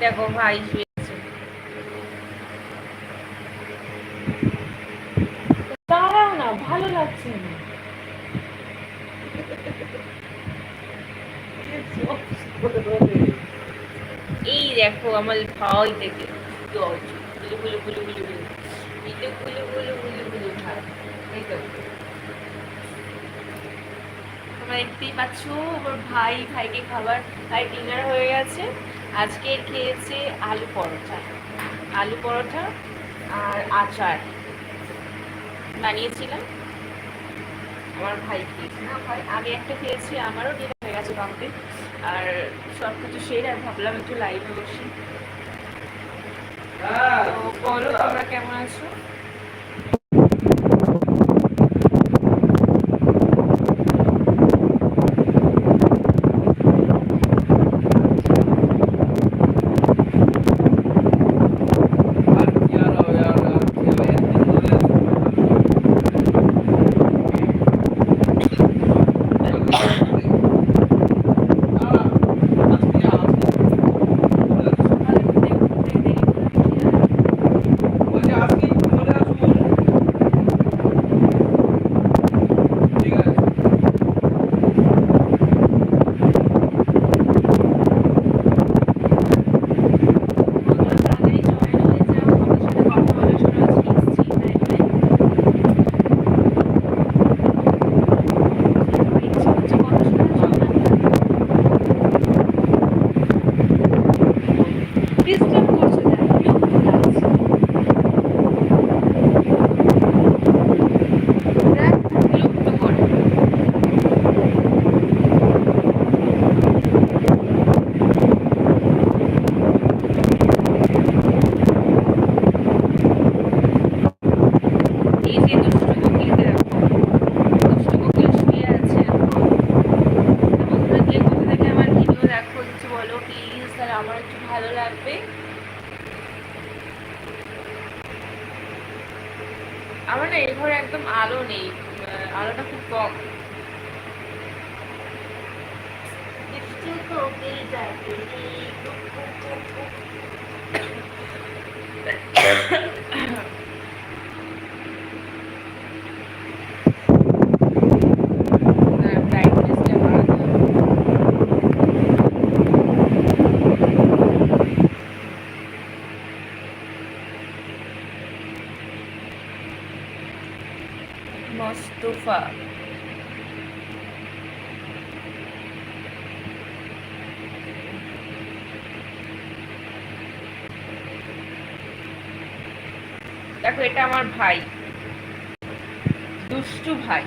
দেখো ভাই দাঁড়াও না, ভালো লাগছে না। এই দেখো আমার ভাই ভাই তোমরা দেখতেই পাচ্ছ ওর ভাই, ভাইকে খাবার, ভাই ডিনার হয়ে গেছে। আজকে খেয়েছি আলু পরোটা। আলু পরোটা আর আচার। বানিয়েছিলাম। আমার ভাই খেয়েছি। ভাই আমি একটা খেয়েছি, আমারও ডিনার হয়ে গেছে কমপ্লিট আর সব কিছু সেরে ভাবলাম একটু লাইভে বসি। তো বলো, তোমরা কেমন আছো ডিস্টার্ব করছে বিরক্ত করে এই যে দুষ্টু কোকিলকে দেখো দুষ্টু কোকিল শুয়ে আছে বন্ধুরা যে কোথা থেকে আমার ভিডিও দেখো কিছু বলো প্লিজ তাহলে আমার একটু ভালো লাগবে। আমার না এই ঘরে একদম আলো নেই আলোটা খুব কম। Thank কোকিল মোস্তফা দেখো এটা আমার ভাই। দুষ্টু ভাই।